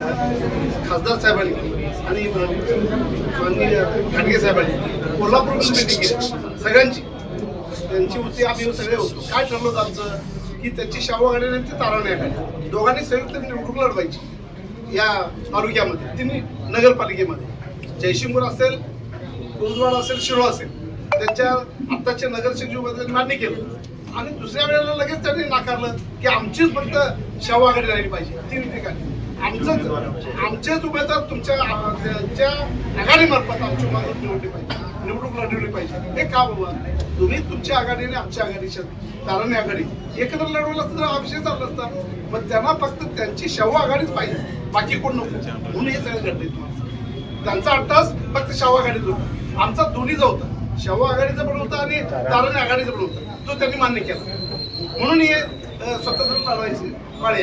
खासदार साहेबांनी आणि माननीय घाटगे साहेबांनी कोल्हापूरमध्ये मिटिंग केली सगळ्यांची. त्यांची होती आम्ही सगळे होतो. काय ठरलं होतं आमचं? की त्यांची शाहू आघाडी आणि ती ताराणी आघाडी दोघांनी संयुक्त निवडणूक लढवायची. या तालुक्यामध्ये. तिन्ही नगरपालिकेमध्ये. जयशिंगपूर असेल कोंदवाड असेल शिरो असेल. त्यांच्या आत्ताच्या नगरसेवकांनी मान्य केलं. आणि दुसऱ्या वेळेला लगेच त्यांनी नाकारलं की आमचीच फक्त शाहू आघाडी राहिली पाहिजे. तीन ठिकाणी आमचंच आमचेच उमेदवार तुमच्या त्यांच्या आघाडीमार्फत आमची उमेदवार निवडली पाहिजे निवडणूक लढवली पाहिजे हे का बाबा? तुम्ही तुमच्या आघाडी आणि आमच्या आघाडीच्या ताराणी आघाडी. एकत्र लढवलं असतं तर हा विषय चालला असता. मग त्यांना फक्त त्यांची शाहू आघाडीच पाहिजे. बाकी कोण नको? म्हणून हे सगळं घडले तुम्हाला. त्यांचा अट्टास फक्त शाहू आघाडीत होता. आमचा दोन्हीचा होता शाहू आघाडीचा पण होता आणि तारण आघाडीचा पण होता. तो त्यांनी मान्य केला. म्हणून हे स्वतंत्र लढवायचे पाळे